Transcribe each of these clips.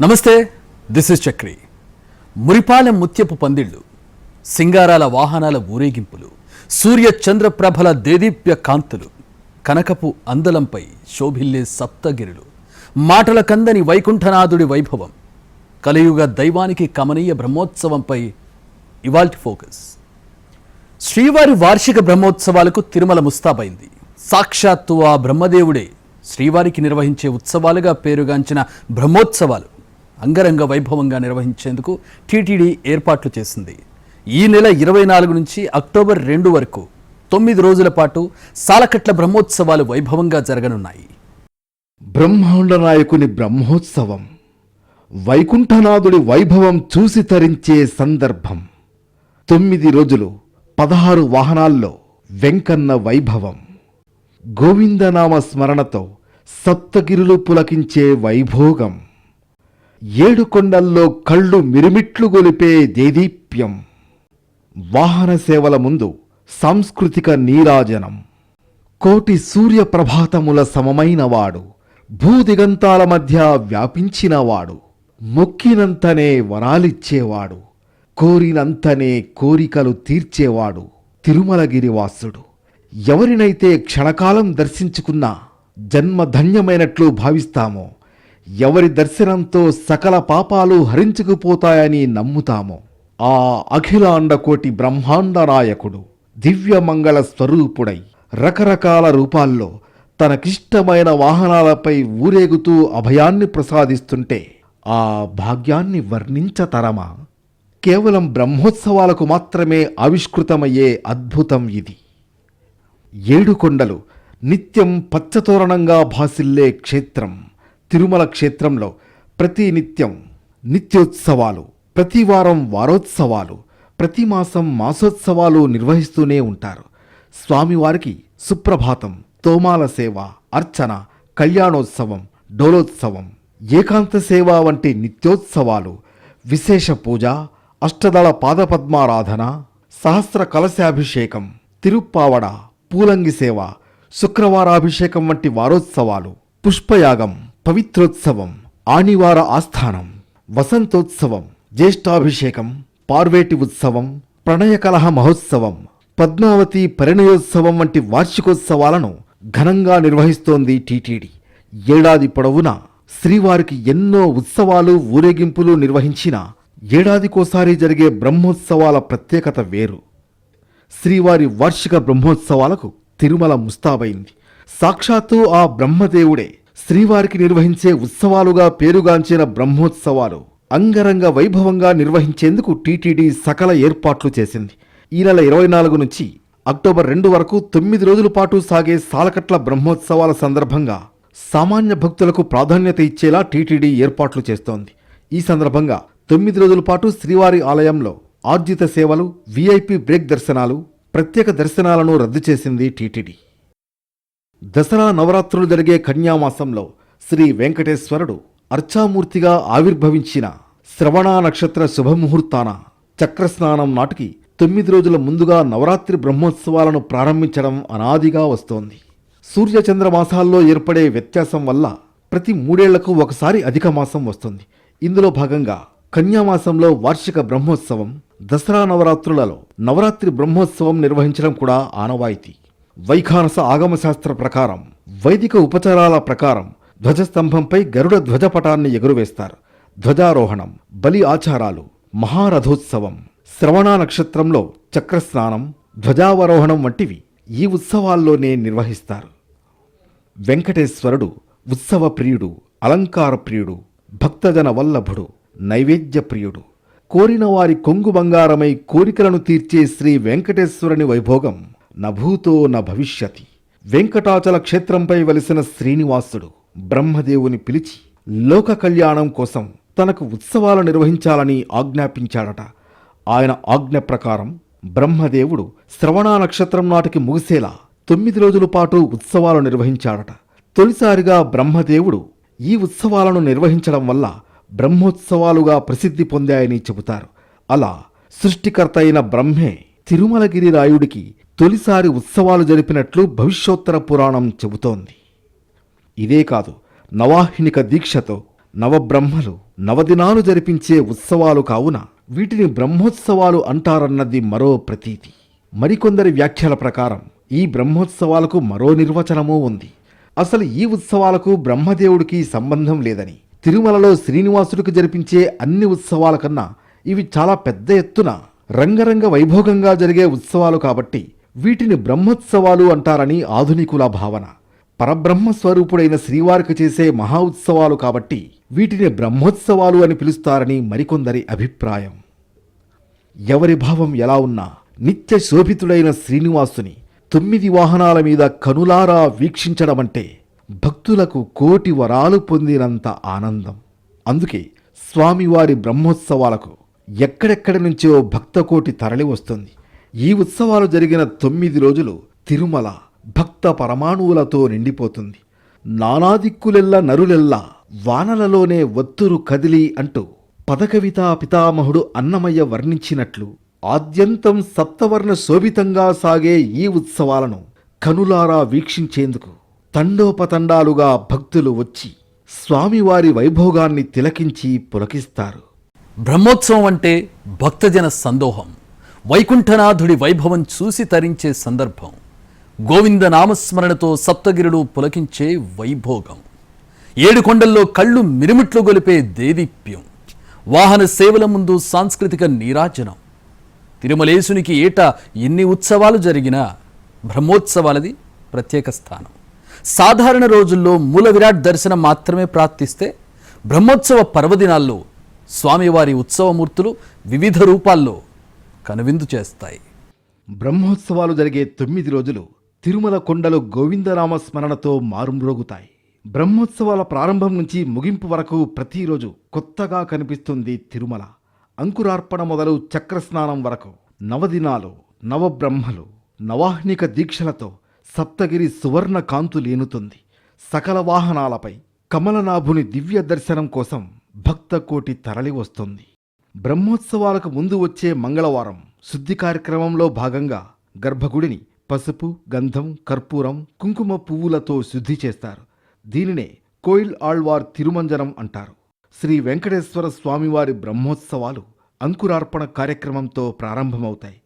నమస్తే this is Chakri. Muripalem ముత్యపు పందిళ్ళు సింగారాల వాహనాల ఊరేగింపులు సూర్య చంద్రప్రభల దేదీప్య కాంతులు కనకపు అందలంపై శోభిల్లే సప్తగిరులు మాటల కందని వైకుంఠనాథుడి వైభవం కలియుగ దైవానికి కమనీయ బ్రహ్మోత్సవంపై ఇవాల్టి ఫోకస్. శ్రీవారి వార్షిక బ్రహ్మోత్సవాలకు తిరుమల ముస్తాబైంది. సాక్షాత్తు ఆ బ్రహ్మదేవుడే శ్రీవారికి నిర్వహించే ఉత్సవాలుగా పేరుగాంచిన బ్రహ్మోత్సవాలు. అంగరంగ వైభవంగా నిర్వహించేందుకు టీటీడీ ఏర్పాట్లు చేసింది. ఈ నెల ఇరవై నాలుగు నుంచి అక్టోబర్ రెండు వరకు తొమ్మిది రోజుల పాటు సాలకట్ల బ్రహ్మోత్సవాలు వైభవంగా జరగనున్నాయి. బ్రహ్మాండ నాయకుని బ్రహ్మోత్సవం వైకుంఠనాథుడి వైభవం చూసి తరించే సందర్భం. తొమ్మిది రోజులు పదహారు వాహనాల్లో వెంకన్న వైభవం. గోవిందనామ స్మరణతో సప్తగిరులు పులకించే వైభోగం. ఏడు కొండల్లో కళ్ళు మిరుమిట్లు గొలిపే దేదీప్యం. వాహన సేవల ముందు సాంస్కృతిక నీరాజనం. కోటి సూర్య ప్రభాతముల సమమైనవాడు భూదిగంతాల మధ్య వ్యాపించినవాడు మొక్కినంతనే వరాలిచ్చేవాడు కోరినంతనే కోరికలు తీర్చేవాడు తిరుమలగిరివాసుడు. ఎవరినైతే క్షణకాలం దర్శించుకున్నా జన్మధన్యమైనట్లు భావిస్తామో ఎవరి దర్శనంతో సకల పాపాలు హరించుకుపోతాయని నమ్ముతామో ఆ అఖిలాండకోటి బ్రహ్మాండ నాయకుడు దివ్యమంగళ స్వరూపుడై రకరకాల రూపాల్లో తనకిష్టమైన వాహనాలపై ఊరేగుతూ అభయాన్ని ప్రసాదిస్తుంటే ఆ భాగ్యాన్ని వర్ణించతరమా? కేవలం బ్రహ్మోత్సవాలకు మాత్రమే ఆవిష్కృతమయ్యే అద్భుతం ఇది. ఏడు కొండలు నిత్యం పచ్చతోరణంగా భాసిల్లే క్షేత్రం. తిరుమల క్షేత్రంలో ప్రతి నిత్యం నిత్యోత్సవాలు ప్రతి వారం వారోత్సవాలు ప్రతి మాసం మాసోత్సవాలు నిర్వహిస్తూనే ఉంటారు. స్వామివారికి సుప్రభాతం తోమాల సేవ అర్చన కళ్యాణోత్సవం డోలోత్సవం ఏకాంత సేవ వంటి నిత్యోత్సవాలు విశేష పూజ అష్టదళ పాదపద్మారాధన సహస్ర కలశాభిషేకం తిరుప్పావడ పూలంగి సేవ శుక్రవారాభిషేకం వంటి వారోత్సవాలు పుష్పయాగం పవిత్రోత్సవం ఆణివార ఆస్థానం వసంతోత్సవం జ్యేష్ఠాభిషేకం పార్వేటి ఉత్సవం ప్రణయకలహ మహోత్సవం పద్మావతి పరిణయోత్సవం వంటి వార్షికోత్సవాలను ఘనంగా నిర్వహిస్తోంది టీటీడీ. ఏడాది పొడవునా శ్రీవారికి ఎన్నో ఉత్సవాలు ఊరేగింపులు నిర్వహించిన ఏడాదికోసారి జరిగే బ్రహ్మోత్సవాల ప్రత్యేకత వేరు. శ్రీవారి వార్షిక బ్రహ్మోత్సవాలకు తిరుమల ముస్తాబైంది. సాక్షాత్తు ఆ బ్రహ్మదేవుడే శ్రీవారికి నిర్వహించే ఉత్సవాలుగా పేరుగాంచిన బ్రహ్మోత్సవాలు అంగరంగ వైభవంగా నిర్వహించేందుకు టీటీడీ సకల ఏర్పాట్లు చేసింది. ఈ నెల ఇరవై నాలుగు నుంచి అక్టోబర్ రెండు వరకు తొమ్మిది రోజుల పాటు సాగే సాలకట్ల బ్రహ్మోత్సవాల సందర్భంగా సామాన్య భక్తులకు ప్రాధాన్యత ఇచ్చేలా టీటీడీ ఏర్పాట్లు చేస్తోంది. ఈ సందర్భంగా తొమ్మిది రోజుల పాటు శ్రీవారి ఆలయంలో ఆర్జిత సేవలు వీఐపీ బ్రేక్ దర్శనాలు ప్రత్యేక దర్శనాలను రద్దు చేసింది టీటీడీ. దసరా నవరాత్రులు జరిగే కన్యామాసంలో శ్రీ వెంకటేశ్వరుడు అర్చామూర్తిగా ఆవిర్భవించిన శ్రవణ నక్షత్ర శుభముహూర్తాన చక్రస్నానం నాటికి తొమ్మిది రోజుల ముందుగా నవరాత్రి బ్రహ్మోత్సవాలను ప్రారంభించడం అనాదిగా వస్తోంది. సూర్యచంద్ర మాసాల్లో ఏర్పడే వ్యత్యాసం వల్ల ప్రతి మూడేళ్ళకు ఒకసారి అధిక మాసం వస్తుంది. ఇందులో భాగంగా కన్యామాసంలో వార్షిక బ్రహ్మోత్సవం దసరా నవరాత్రులలో నవరాత్రి బ్రహ్మోత్సవం నిర్వహించడం కూడా ఆనవాయితీ. వైఖానస ఆగమశాస్త్ర ప్రకారం వైదిక ఉపచారాల ప్రకారం ధ్వజస్తంభంపై గరుడ ధ్వజపటాన్ని ఎగురవేస్తారు. ధ్వజారోహణం బలి ఆచారాలు మహారథోత్సవం శ్రవణ నక్షత్రంలో చక్రస్నానం ధ్వజావరోహణం వంటివి ఈ ఉత్సవాల్లోనే నిర్వహిస్తారు. వెంకటేశ్వరుడు ఉత్సవ ప్రియుడు అలంకార ప్రియుడు భక్తజన వల్లభుడు నైవేద్య ప్రియుడు. కోరిన వారి కొంగు బంగారమై కోరికలను తీర్చే శ్రీ వెంకటేశ్వరుని వైభోగం నభూతో న భవిష్యతి. వెంకటాచల క్షేత్రంపై వలసిన శ్రీనివాసుడు బ్రహ్మదేవుని పిలిచి లోక కళ్యాణం కోసం తనకు ఉత్సవాలు నిర్వహించాలని ఆజ్ఞాపించాడట. ఆయన ఆజ్ఞ ప్రకారం బ్రహ్మదేవుడు శ్రవణ నక్షత్రం నాటికి ముగిసేలా తొమ్మిది రోజుల పాటు ఉత్సవాలు నిర్వహించాడట. తొలిసారిగా బ్రహ్మదేవుడు ఈ ఉత్సవాలను నిర్వహించడం వల్ల బ్రహ్మోత్సవాలుగా ప్రసిద్ధి పొందాయని చెబుతారు. అలా సృష్టికర్త అయిన బ్రహ్మే తిరుమలగిరి రాయుడికి తొలిసారి ఉత్సవాలు జరిపినట్లు భవిష్యోత్తర పురాణం చెబుతోంది. ఇదే కాదు నవాహినిక దీక్షతో నవబ్రహ్మలు నవదినాలు జరిపించే ఉత్సవాలు కావున వీటిని బ్రహ్మోత్సవాలు అంటారన్నది మరో ప్రతీతి. మరికొందరి వ్యాఖ్యల ప్రకారం ఈ బ్రహ్మోత్సవాలకు మరో నిర్వచనమూ ఉంది. అసలు ఈ ఉత్సవాలకు బ్రహ్మదేవుడికి సంబంధం లేదని తిరుమలలో శ్రీనివాసుడికి జరిపించే అన్ని ఉత్సవాల కన్నా ఇవి చాలా పెద్ద ఎత్తున రంగరంగ వైభోగంగా జరిగే ఉత్సవాలు కాబట్టి వీటిని బ్రహ్మోత్సవాలు అంటారని ఆధునికుల భావన. పరబ్రహ్మ స్వరూపుడైన శ్రీవారికి చేసే మహా ఉత్సవాలు కాబట్టి వీటిని బ్రహ్మోత్సవాలు అని పిలుస్తారని మరికొందరి అభిప్రాయం. ఎవరి భావం ఎలా ఉన్నా నిత్య శోభితుడైన శ్రీనివాసుని తొమ్మిది వాహనాల మీద కనులారా వీక్షించడమంటే భక్తులకు కోటి వరాలు పొందినంత ఆనందం. అందుకే స్వామివారి బ్రహ్మోత్సవాలకు ఎక్కడెక్కడి నుంచో భక్తకోటి తరలి వస్తుంది ఈ ఉత్సవాలు జరిగిన తొమ్మిది రోజులు తిరుమల భక్త పరమాణువులతో నిండిపోతుంది. నానాదిక్కులెల్ల నరులెల్లా వానలలోనే ఒత్తురు కదిలి అంటూ పదకవితా పితామహుడు అన్నమయ్య వర్ణించినట్లు ఆద్యంతం సప్తవర్ణ శోభితంగా సాగే ఈ ఉత్సవాలను కనులారా వీక్షించేందుకు తండోపతండాలుగా భక్తులు వచ్చి స్వామివారి వైభోగాన్ని తిలకించి పులకిస్తారు. బ్రహ్మోత్సవం అంటే భక్తజన సందోహం. వైకుంఠనాథుడి వైభవం చూసి తరించే సందర్భం. గోవింద నామస్మరణతో సప్తగిరులు పులకించే వైభోగం. ఏడు కొండల్లో కళ్ళు మిరుమిట్లు గొలిపే దేదీప్యం వాహన సేవల ముందు సాంస్కృతిక నీరాజనం. తిరుమలేశునికి ఏటా ఎన్ని ఉత్సవాలు జరిగినా బ్రహ్మోత్సవాలది ప్రత్యేక స్థానం. సాధారణ రోజుల్లో మూల విరాట్ దర్శనం మాత్రమే ప్రార్థిస్తే బ్రహ్మోత్సవ పర్వదినాల్లో స్వామివారి ఉత్సవమూర్తులు వివిధ రూపాల్లో కనువిందు చేస్తాయి. బ్రహ్మోత్సవాలు జరిగే తొమ్మిది రోజులు తిరుమల కొండలు గోవిందరామ స్మరణతో మారుమ్రోగుతాయి. బ్రహ్మోత్సవాల ప్రారంభం నుంచి ముగింపు వరకు ప్రతిరోజు కొత్తగా కనిపిస్తుంది తిరుమల. అంకురార్పణ మొదలు చక్రస్నానం వరకు. నవదినాలు నవబ్రహ్మలు నవాహ్నిక దీక్షలతో సప్తగిరి సువర్ణ కాంతులేనుతుంది సకల వాహనాలపై కమలనాభుని దివ్య దర్శనం కోసం భక్తకోటి తరలి వస్తుంది బ్రహ్మోత్సవాలకు ముందు వచ్చే మంగళవారం శుద్ధి కార్యక్రమంలో భాగంగా గర్భగుడిని పసుపు గంధం కర్పూరం కుంకుమ పువ్వులతో శుద్ధి చేస్తారు. దీనినే కోయిల్ ఆళ్వార్ తిరుమంజనం అంటారు. శ్రీ వెంకటేశ్వర స్వామివారి బ్రహ్మోత్సవాలు అంకురార్పణ కార్యక్రమంతో ప్రారంభమవుతాయి.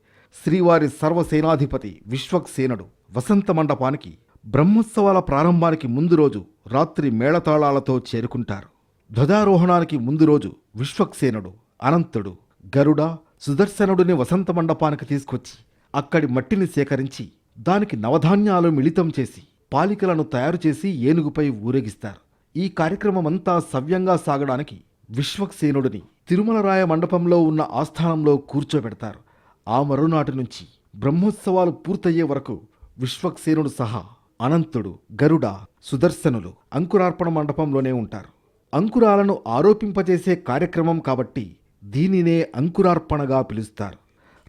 శ్రీవారి సర్వసేనాధిపతి విశ్వక్సేనుడు వసంత మండపానికి బ్రహ్మోత్సవాల ప్రారంభానికి ముందు రోజు రాత్రి మేళతాళాలతో చేరుకుంటారు. ధ్వజారోహణానికి ముందు రోజు విశ్వక్సేనుడు అనంతుడు గరుడ సుదర్శనుడిని వసంత మండపానికి తీసుకొచ్చి అక్కడి మట్టిని సేకరించి దానికి నవధాన్యాలు మిళితం చేసి పాలికలను తయారు చేసి ఏనుగుపై ఊరేగిస్తారు. ఈ కార్యక్రమమంతా సవ్యంగా సాగడానికి విశ్వక్సేనుడిని తిరుమలరాయ మండపంలో ఉన్న ఆస్థానంలో కూర్చోబెడతారు. ఆ మరునాటి నుంచి బ్రహ్మోత్సవాలు పూర్తయ్యే వరకు విశ్వక్సేనుడు సహా అనంతుడు గరుడ సుదర్శనులు అంకురార్పణ మండపంలోనే ఉంటారు. అంకురాలను ఆరోపింపజేసే కార్యక్రమం కాబట్టి దీనినే అంకురార్పణగా పిలుస్తారు.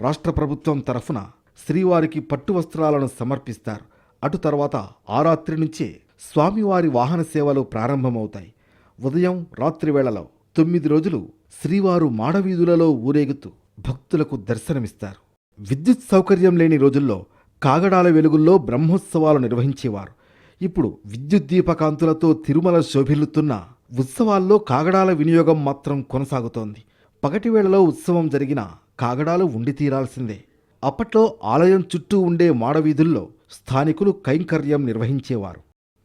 రాష్ట్ర ప్రభుత్వం తరఫున శ్రీవారికి పట్టు వస్త్రాలను సమర్పిస్తారు. అటు తర్వాత ఆ రాత్రి నుంచే స్వామివారి వాహన సేవలు ప్రారంభమవుతాయి. ఉదయం రాత్రి వేళలో తొమ్మిది రోజులు శ్రీవారు మాడవీధులలో ఊరేగుతూ భక్తులకు దర్శనమిస్తారు. విద్యుత్ సౌకర్యం లేని రోజుల్లో కాగడాల వెలుగుల్లో బ్రహ్మోత్సవాలు నిర్వహించేవారు. ఇప్పుడు విద్యుత్ దీపకాంతులతో తిరుమల శోభిల్లుతున్న ఉత్సవాల్లో కాగడాల వినియోగం మాత్రం కొనసాగుతోంది. పగటి వేళలో ఉత్సవం జరిగిన కాగడాలు ఉండి తీరాల్సిందే. అప్పట్లో ఆలయం చుట్టూ ఉండే మాడవీధుల్లో స్థానికులు కైంకర్యం నిర్వహించేవారు.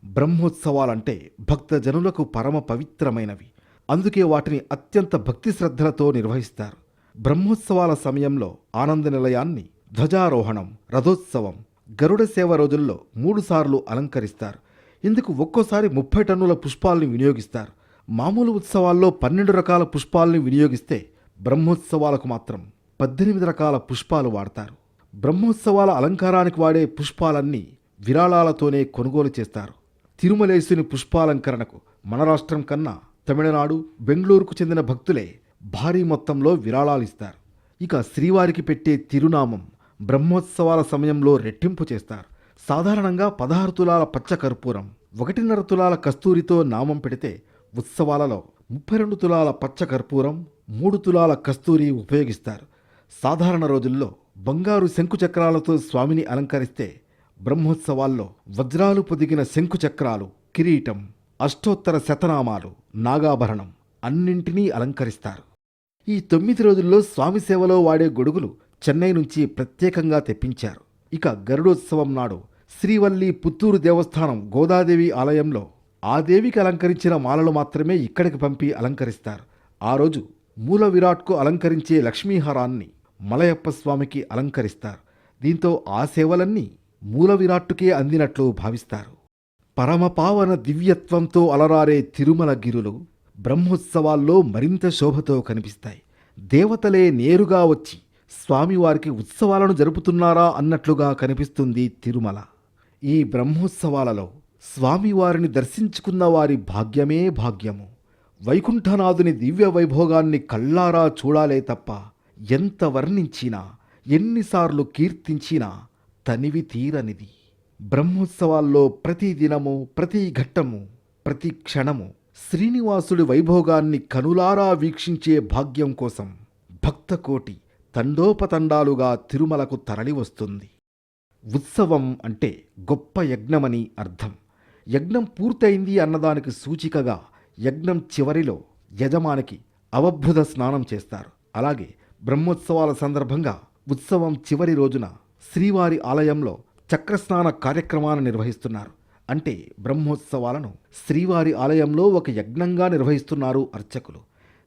బ్రహ్మోత్సవాలంటే భక్తజనులకు పరమ పవిత్రమైనవి. అందుకే వాటిని అత్యంత భక్తి శ్రద్ధలతో నిర్వహిస్తారు. బ్రహ్మోత్సవాల సమయంలో ఆనంద నిలయాన్ని ధ్వజారోహణం రథోత్సవం గరుడ సేవ రోజుల్లో మూడుసార్లు అలంకరిస్తారు. ఇందుకు ఒక్కోసారి ముప్పై టన్నుల పుష్పాల్ని వినియోగిస్తారు. మామూలు ఉత్సవాల్లో పన్నెండు రకాల పుష్పాలను వినియోగిస్తే బ్రహ్మోత్సవాలకు మాత్రం పద్దెనిమిది రకాల పుష్పాలు వాడతారు. బ్రహ్మోత్సవాల అలంకారానికి వాడే పుష్పాలన్నీ విరాళాలతోనే కొనుగోలు చేస్తారు. తిరుమలేసుని పుష్పాలంకరణకు మన రాష్ట్రం కన్నా తమిళనాడు బెంగళూరుకు చెందిన భక్తులే భారీ మొత్తంలో విరాళాలిస్తారు ఇక శ్రీవారికి పెట్టే తిరునామం బ్రహ్మోత్సవాల సమయంలో రెట్టింపు చేస్తారు. సాధారణంగా పదహారు తులాల పచ్చ కర్పూరం ఒకటిన్నర తులాల కస్తూరితో నామం పెడితే ఉత్సవాలలో ముప్పై రెండు తులాల పచ్చ కర్పూరం మూడు తులాల కస్తూరి ఉపయోగిస్తారు. సాధారణ రోజుల్లో బంగారు శంకు చక్రాలతో స్వామిని అలంకరిస్తే బ్రహ్మోత్సవాల్లో వజ్రాలు పొదిగిన శంకు చక్రాలు కిరీటం అష్టోత్తర శతనామాలు నాగాభరణం అన్నింటినీ అలంకరిస్తారు. ఈ తొమ్మిది రోజుల్లో స్వామి సేవలో వాడే గొడుగులు చెన్నై నుంచి ప్రత్యేకంగా తెప్పించారు. ఇక గరుడోత్సవం నాడు శ్రీవల్లి పుత్తూరు దేవస్థానం గోదాదేవి ఆలయంలో ఆ దేవికి అలంకరించిన మాలలు మాత్రమే ఇక్కడికి పంపి అలంకరిస్తారు. ఆ రోజు మూల విరాట్కు అలంకరించే లక్ష్మీహారాన్ని మలయప్ప స్వామికి అలంకరిస్తారు. దీంతో ఆ సేవలన్నీ మూల విరాట్టుకే అందినట్లు భావిస్తారు. పరమపావన దివ్యత్వంతో అలరారే తిరుమల గిరులు బ్రహ్మోత్సవాల్లో మరింత శోభతో కనిపిస్తాయి. దేవతలే నేరుగా వచ్చి స్వామివారికి ఉత్సవాలను జరుపుతున్నారా అన్నట్లుగా కనిపిస్తుంది తిరుమల. ఈ బ్రహ్మోత్సవాలలో స్వామివారిని దర్శించుకున్న వారి భాగ్యమే భాగ్యము. వైకుంఠనాథుని దివ్య వైభోగాన్ని కళ్ళారా చూడాలే తప్ప ఎంత వర్ణించినా ఎన్నిసార్లు కీర్తించినా తనివి తీరనిది. బ్రహ్మోత్సవాల్లో ప్రతి దినము ప్రతి ఘట్టము ప్రతి క్షణము శ్రీనివాసుడి వైభోగాన్ని కనులారా వీక్షించే భాగ్యం కోసం భక్తకోటి తండోపతండాలుగా తిరుమలకు తరలివస్తుంది. ఉత్సవం అంటే గొప్ప యజ్ఞమని అర్థం. యజ్ఞం పూర్తయింది అన్నదానికి సూచికగా యజ్ఞం చివరిలో యజమానికి అవభృత స్నానం చేస్తారు. అలాగే బ్రహ్మోత్సవాల సందర్భంగా ఉత్సవం చివరి రోజున శ్రీవారి ఆలయంలో చక్రస్నాన కార్యక్రమాన్ని నిర్వహిస్తున్నారు. అంటే బ్రహ్మోత్సవాలను శ్రీవారి ఆలయంలో ఒక యజ్ఞంగా నిర్వహిస్తున్నారు అర్చకులు.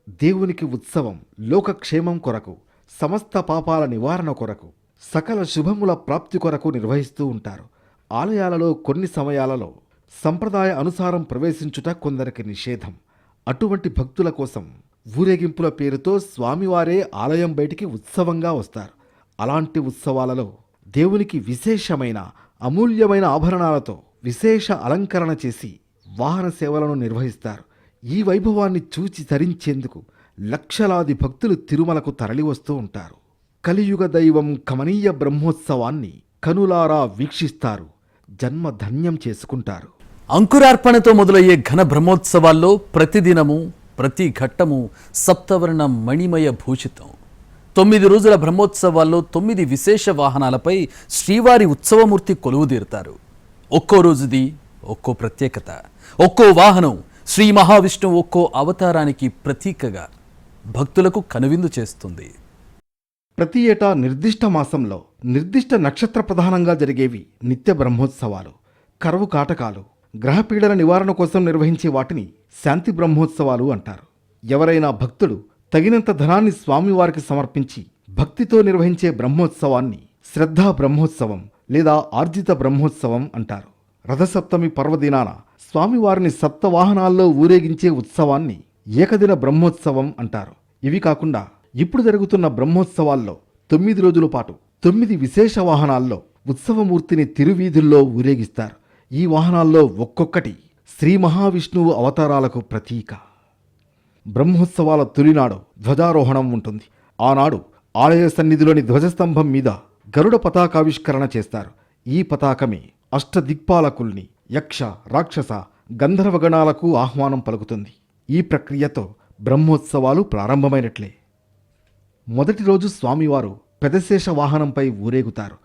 దేవునికి ఉత్సవం లోకక్షేమం కొరకు సమస్త పాపాల నివారణ కొరకు సకల శుభముల ప్రాప్తి కొరకు నిర్వహిస్తూ ఉంటారు. ఆలయాలలో కొన్ని సమయాలలో సంప్రదాయ అనుసారం ప్రవేశించుట కొందరికి నిషేధం. అటువంటి భక్తుల కోసం ఊరేగింపుల పేరుతో స్వామివారే ఆలయం బయటికి ఉత్సవంగా వస్తారు. అలాంటి ఉత్సవాలలో దేవునికి విశేషమైన అమూల్యమైన ఆభరణాలతో విశేష అలంకరణ చేసి వాహన సేవలను నిర్వహిస్తారు. ఈ వైభవాన్ని చూచి ధరించేందుకు లక్షలాది భక్తులు తిరుమలకు తరలివస్తూ ఉంటారు. కలియుగ దైవం కమనీయ బ్రహ్మోత్సవాన్ని కనులారా వీక్షిస్తారు. జన్మ ధన్యం చేసుకుంటారు. అంకురార్పణతో మొదలయ్యే ఘన బ్రహ్మోత్సవాల్లో ప్రతిదినము ప్రతి ఘట్టము సప్తవర్ణ మణిమయ భూషితం. తొమ్మిది రోజుల బ్రహ్మోత్సవాల్లో తొమ్మిది విశేష వాహనాలపై శ్రీవారి ఉత్సవమూర్తి కొలువుదీరుతారు ఒక్కో రోజుది ఒక్కో ప్రత్యేకత. ఒక్కో వాహనం శ్రీ మహావిష్ణువు ఒక్కో అవతారానికి ప్రతీకగా భక్తులకు కనువిందు చేస్తుంది. ప్రతి ఏటా నిర్దిష్ట మాసంలో నిర్దిష్ట నక్షత్ర ప్రధానంగా జరిగేవి నిత్య బ్రహ్మోత్సవాలు. కరువు కాటకాలు గ్రహపీడల నివారణ కోసం నిర్వహించే వాటిని శాంతి బ్రహ్మోత్సవాలు అంటారు. ఎవరైనా భక్తుడు తగినంత ధనాన్ని స్వామివారికి సమర్పించి భక్తితో నిర్వహించే బ్రహ్మోత్సవాన్ని శ్రద్ధా బ్రహ్మోత్సవం లేదా ఆర్జిత బ్రహ్మోత్సవం అంటారు. రథసప్తమి పర్వదినాన స్వామివారిని సప్తవాహనాల్లో ఊరేగించే ఉత్సవాన్ని ఏకదిన బ్రహ్మోత్సవం అంటారు. ఇవి కాకుండా ఇప్పుడు జరుగుతున్న బ్రహ్మోత్సవాల్లో తొమ్మిది రోజుల పాటు తొమ్మిది విశేష వాహనాల్లో ఉత్సవమూర్తిని తిరువీధుల్లో ఊరేగిస్తారు. ఈ వాహనాల్లో ఒక్కొక్కటి శ్రీ మహావిష్ణువు అవతారాలకు ప్రతీక. బ్రహ్మోత్సవాల తొలినాడు ధ్వజారోహణం ఉంటుంది. ఆనాడు ఆలయ సన్నిధిలోని ధ్వజస్తంభం మీద గరుడ పతాకావిష్కరణ చేస్తారు. ఈ పతాకమే అష్టదిక్పాలకుల్ని యక్ష రాక్షస గంధర్వగణాలకు ఆహ్వానం పలుకుతుంది. ఈ ప్రక్రియతో బ్రహ్మోత్సవాలు ప్రారంభమైనట్లే. మొదటి రోజు స్వామివారు పెదశేష వాహనంపై ఊరేగుతారు.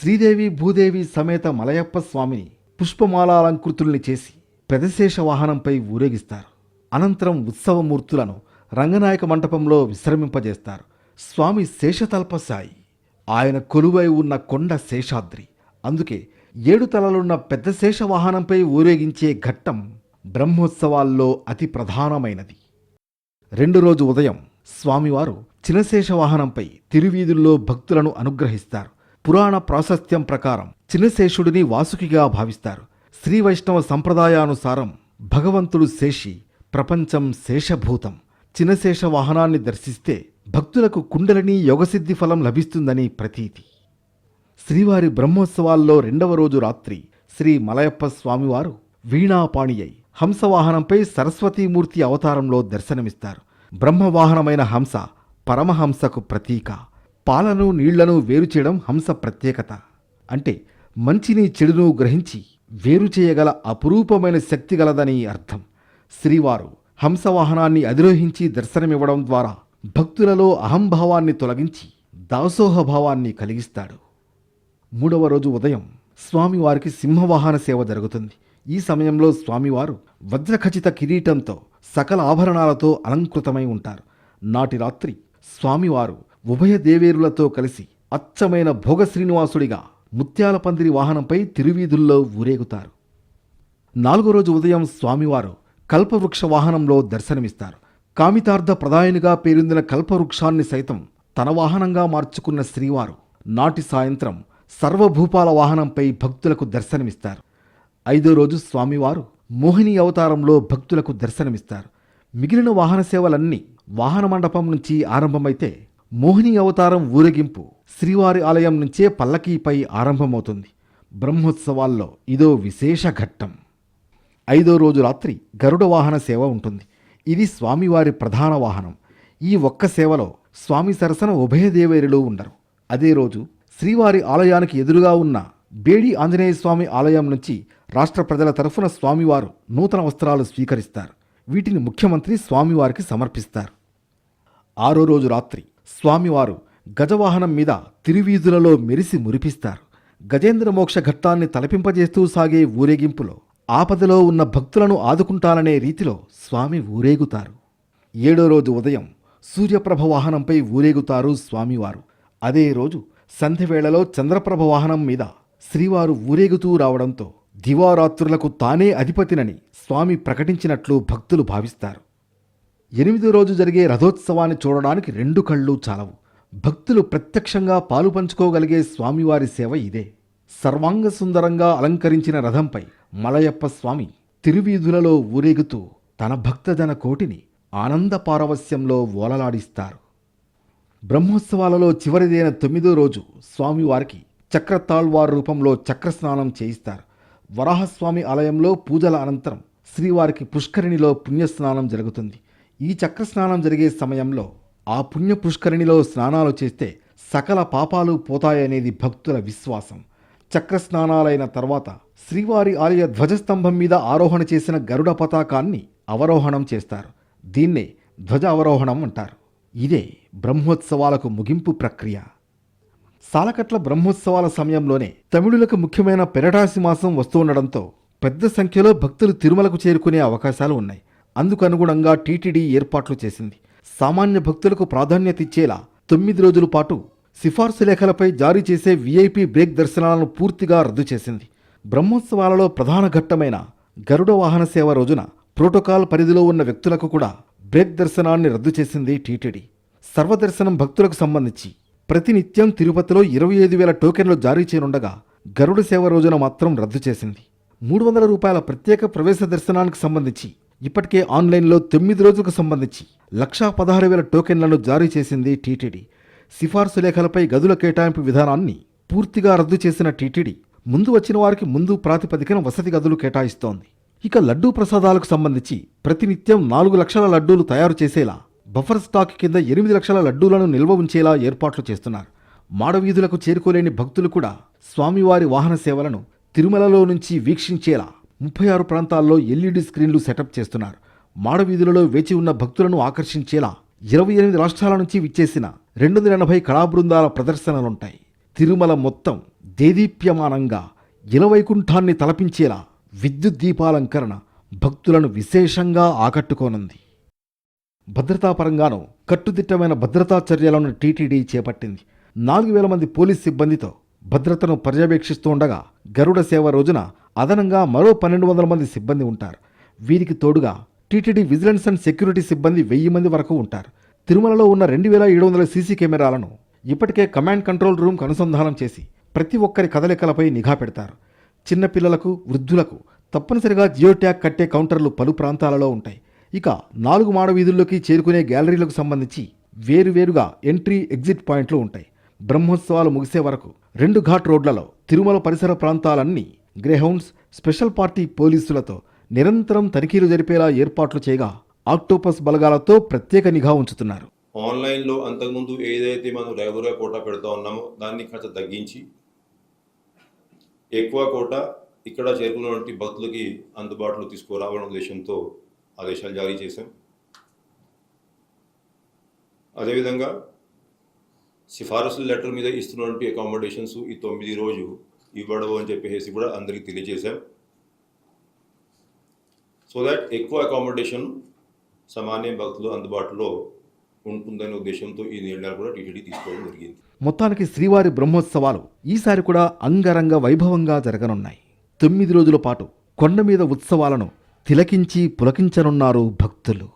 శ్రీదేవి భూదేవి సమేత మలయప్ప స్వామిని పుష్పమాలాలంకృతుల్ని చేసి పెదశేష వాహనంపై ఊరేగిస్తారు. అనంతరం ఉత్సవమూర్తులను రంగనాయక మంటపంలో విశ్రమింపజేస్తారు. స్వామి శేషతల్పసాయి ఆయన కొలువై ఉన్న కొండ శేషాద్రి. అందుకే ఏడు తలలున్న పెద్ద శేష వాహనంపై ఊరేగించే ఘట్టం బ్రహ్మోత్సవాల్లో అతి ప్రధానమైనది. రెండు రోజు ఉదయం స్వామివారు చినశేష వాహనంపై తిరువీధుల్లో భక్తులను అనుగ్రహిస్తారు. పురాణ ప్రాశస్త్యం ప్రకారం చిన్నశేషుడిని వాసుకిగా భావిస్తారు. శ్రీ వైష్ణవ సంప్రదాయానుసారం భగవంతుడు శేషి ప్రపంచం శేషభూతం. చిన్నశేష వాహనాన్ని దర్శిస్తే భక్తులకు కుండలిని యోగసిద్ధి ఫలం లభిస్తుందని ప్రతీతి. శ్రీవారి బ్రహ్మోత్సవాల్లో రెండవ రోజు రాత్రి శ్రీ మలయప్ప స్వామివారు వీణాపాణియై హంసవాహనంపై సరస్వతీమూర్తి అవతారంలో దర్శనమిస్తారు. బ్రహ్మవాహనమైన హంస పరమహంసకు ప్రతీక. పాలను నీళ్ళను వేరు చేయడం హంస ప్రత్యేకత. అంటే మంచిని చెడును గ్రహించి వేరు చేయగల అపురూపమైన శక్తి గలదని అర్థం. శ్రీవారు హంసవాహనాన్ని అధిరోహించి దర్శనమివ్వడం ద్వారా భక్తులలో అహంభావాన్ని తొలగించి దాసోహభావాన్ని కలిగిస్తాడు. మూడవ రోజు ఉదయం స్వామివారికి సింహవాహన సేవ జరుగుతుంది. ఈ సమయంలో స్వామివారు వజ్రఖచిత కిరీటంతో సకల ఆభరణాలతో అలంకృతమై ఉంటారు. నాటి రాత్రి స్వామివారు ఉభయ దేవేరులతో కలిసి అచ్చమైన భోగ శ్రీనివాసుడిగా ముత్యాల పందిరి వాహనంపై తిరువీధుల్లో ఊరేగుతారు. నాలుగో రోజు ఉదయం స్వామివారు కల్పవృక్ష వాహనంలో దర్శనమిస్తారు. కామితార్థ ప్రదాయనిగా పేరొందిన కల్పవృక్షాన్ని సైతం తన వాహనంగా మార్చుకున్న శ్రీవారు నాటి సాయంత్రం సర్వభూపాల వాహనంపై భక్తులకు దర్శనమిస్తారు. ఐదో రోజు స్వామివారు మోహిని అవతారంలో భక్తులకు దర్శనమిస్తారు. మిగిలిన వాహన సేవలన్నీ వాహన మండపం నుంచి ఆరంభమైతే మోహిని అవతారం ఊరేగింపు శ్రీవారి ఆలయం నుంచే పల్లకీపై ఆరంభమవుతుంది. బ్రహ్మోత్సవాల్లో ఇదో విశేష ఘట్టం. ఐదో రోజు రాత్రి గరుడ వాహన సేవ ఉంటుంది. ఇది స్వామివారి ప్రధాన వాహనం. ఈ ఒక్క సేవలో స్వామి సరసన ఉభయదేవేరులు ఉండరు. అదే రోజు శ్రీవారి ఆలయానికి ఎదురుగా ఉన్న బేడి ఆంజనేయ స్వామి ఆలయం నుంచి రాష్ట్ర ప్రజల తరఫున స్వామివారు నూతన వస్త్రాలు స్వీకరిస్తారు. వీటిని ముఖ్యమంత్రి స్వామివారికి సమర్పిస్తారు. ఆరో రోజు రాత్రి స్వామివారు గజవాహనం మీద తిరువీధులలో మెరిసి మురిపిస్తారు. గజేంద్ర మోక్ష ఘట్టాన్ని తలపింపజేస్తూ సాగే ఊరేగింపులో ఆపదలో ఉన్న భక్తులను ఆదుకుంటారనే రీతిలో స్వామి ఊరేగుతారు. ఏడో రోజు ఉదయం సూర్యప్రభ వాహనంపై ఊరేగుతారు స్వామివారు. అదే రోజు సంధ్యవేళలో చంద్రప్రభ వాహనం మీద శ్రీవారు ఊరేగుతూ రావడంతో దివారాత్రులకు తానే అధిపతినని స్వామి ప్రకటించినట్లు భక్తులు భావిస్తారు. ఎనిమిదో రోజు జరిగే రథోత్సవాన్ని చూడడానికి రెండు కళ్ళు చాలవు. భక్తులు ప్రత్యక్షంగా పాలు పంచుకోగలిగే స్వామివారి సేవ ఇదే. సర్వాంగ సుందరంగా అలంకరించిన రథంపై మలయప్ప స్వామి తిరువీధులలో ఊరేగుతూ తన భక్తజన కోటిని ఆనంద పారవస్యంలో ఓలలాడిస్తారు. బ్రహ్మోత్సవాలలో చివరిదైన తొమ్మిదో రోజు స్వామివారికి చక్రతాళ్వార్ రూపంలో చక్రస్నానం చేయిస్తారు. వరాహస్వామి ఆలయంలో పూజల అనంతరం శ్రీవారికి పుష్కరిణిలో పుణ్యస్నానం జరుగుతుంది. ఈ చక్రస్నానం జరిగే సమయంలో ఆ పుణ్య పుష్కరిణిలో స్నానాలు చేస్తే సకల పాపాలు పోతాయనేది భక్తుల విశ్వాసం. చక్రస్నానాలైన తర్వాత శ్రీవారి ఆలయ ధ్వజస్తంభం మీద ఆరోహణ చేసిన గరుడ పతాకాన్ని అవరోహణం చేస్తారు. దీన్నే ధ్వజ అవరోహణం అంటారు. ఇదే బ్రహ్మోత్సవాలకు ముగింపు ప్రక్రియ. సాలకట్ల బ్రహ్మోత్సవాల సమయంలోనే తమిళులకు ముఖ్యమైన పెరటాసి మాసం వస్తుండడంతో పెద్ద సంఖ్యలో భక్తులు తిరుమలకు చేరుకునే అవకాశాలు ఉన్నాయి. అందుకు అనుగుణంగా టీటీడీ ఏర్పాట్లు చేసింది. సామాన్య భక్తులకు ప్రాధాన్యత ఇచ్చేలా తొమ్మిది రోజుల పాటు సిఫార్సు లేఖలపై జారీ చేసే వీఐపీ బ్రేక్ దర్శనాలను పూర్తిగా రద్దు చేసింది. బ్రహ్మోత్సవాలలో ప్రధాన ఘట్టమైన గరుడ వాహన సేవ రోజున ప్రోటోకాల్ పరిధిలో ఉన్న వ్యక్తులకు కూడా బ్రేక్ దర్శనాన్ని రద్దు చేసింది టీటీడీ. సర్వదర్శనం భక్తులకు సంబంధించి ప్రతినిత్యం తిరుపతిలో ఇరవై ఐదు వేల టోకెన్లు జారీ చేయనుండగా గరుడ సేవ రోజున మాత్రం రద్దు చేసింది. మూడు వందల రూపాయల ప్రత్యేక ప్రవేశ దర్శనానికి సంబంధించి ఇప్పటికే ఆన్లైన్లో తొమ్మిది రోజులకు సంబంధించి లక్షా పదహారు వేల టోకెన్లను జారీ చేసింది టీటీడీ. సిఫార్సు లేఖలపై గదుల కేటాయింపు విధానాన్ని పూర్తిగా రద్దు చేసిన టీటీడీ ముందు వచ్చిన వారికి ముందు ప్రాతిపదికన వసతి గదులు కేటాయిస్తోంది. ఇక లడ్డూ ప్రసాదాలకు సంబంధించి ప్రతినిత్యం నాలుగు లక్షల లడ్డూలు తయారు చేసేలా బఫర్ స్టాక్ కింద ఎనిమిది లక్షల లడ్డూలను నిల్వ ఉంచేలా ఏర్పాట్లు చేస్తున్నారు. మాడవీధులకు చేరుకోలేని భక్తులు కూడా స్వామివారి వాహన సేవలను తిరుమలలో నుంచి వీక్షించేలా ముప్పై ఆరు ప్రాంతాల్లో ఎల్ఈడి స్క్రీన్లు సెటప్ చేస్తున్నారు. మాడవీధులలో వేచి ఉన్న భక్తులను ఆకర్షించేలా ఇరవై ఎనిమిది రాష్ట్రాల నుంచి విచ్చేసిన రెండు వందల ఎనభై కళాబృందాల ప్రదర్శనలుంటాయి. తిరుమల మొత్తం దేదీప్యమానంగా ఇలవైకుంఠాన్ని తలపించేలా విద్యుత్ దీపాలంకరణ భక్తులను విశేషంగా ఆకట్టుకోనుంది. భద్రతాపరంగానూ కట్టుదిట్టమైన భద్రతా చర్యలను టీటీడీ చేపట్టింది. నాలుగు వేల మంది పోలీస్ సిబ్బందితో భద్రతను పర్యవేక్షిస్తూ ఉండగా గరుడ సేవ రోజున అదనంగా మరో పన్నెండు వందల మంది సిబ్బంది ఉంటారు. వీరికి తోడుగా టీటీడీ విజిలెన్స్ అండ్ సెక్యూరిటీ సిబ్బంది వెయ్యి మంది వరకు ఉంటారు. తిరుమలలో ఉన్న రెండు వేల ఏడు వందల సీసీ కెమెరాలను ఇప్పటికే కమాండ్ కంట్రోల్ రూమ్కు అనుసంధానం చేసి ప్రతి ఒక్కరి కదలికలపై నిఘా పెడతారు. చిన్నపిల్లలకు వృద్ధులకు తప్పనిసరిగా జియో ట్యాగ్ కట్టే కౌంటర్లు పలు ప్రాంతాలలో ఉంటాయి. ఇక నాలుగు మాడ వీధుల్లోకి చేరుకునే గ్యాలరీలకు సంబంధించి వేరువేరుగా ఎంట్రీ ఎగ్జిట్ పాయింట్లు ఉంటాయి. బ్రహ్మోత్సవాలు ముగిసే వరకు రెండు ఘాట్ రోడ్లలో తిరుమల పరిసర ప్రాంతాలన్నీ గ్రేహౌండ్స్ స్పెషల్ పార్టీ పోలీసులతో నిరంతరం తనిఖీలు జరిపేలా ఏర్పాట్లు చేయగా ఆక్టోపస్ బలగాలతో ప్రత్యేక నిఘా ఉంచుతున్నారు. ఆన్లైన్లో అంతకుముందు ఏదైతే మనం రెగ్యులర్గా కోటా పెడతా ఉన్నామో దాన్ని కాస్త తగ్గించి ఎక్కువ కోట ఇక్కడ చేరుకున్నటువంటి భక్తులకి అందుబాటులో తీసుకురావడం ఉద్దేశంతో ఆదేశాలు జారీ చేశాం. అదేవిధంగా సిఫారసుల లెటర్ మీద ఇస్తున్నటువంటి అకామిడేషన్స్ ఈ తొమ్మిది రోజు ఇవ్వడవు అని చెప్పేసి కూడా అందరికీ తెలియజేశాం. సో దట్ ఎక్కువ అకామిడేషన్ సామాన్య భక్తులు అందుబాటులో ఉంటుందనే ఉద్దేశంతో ఈ నిర్ణయాలు కూడా టీటీడీ తీసుకోవడం జరిగింది. మొత్తానికి శ్రీవారి బ్రహ్మోత్సవాలు ఈసారి కూడా అంగరంగ వైభవంగా జరగనున్నాయి. తొమ్మిది రోజుల పాటు కొండ మీద ఉత్సవాలను తిలకించి పులకించనున్నారు భక్తులు.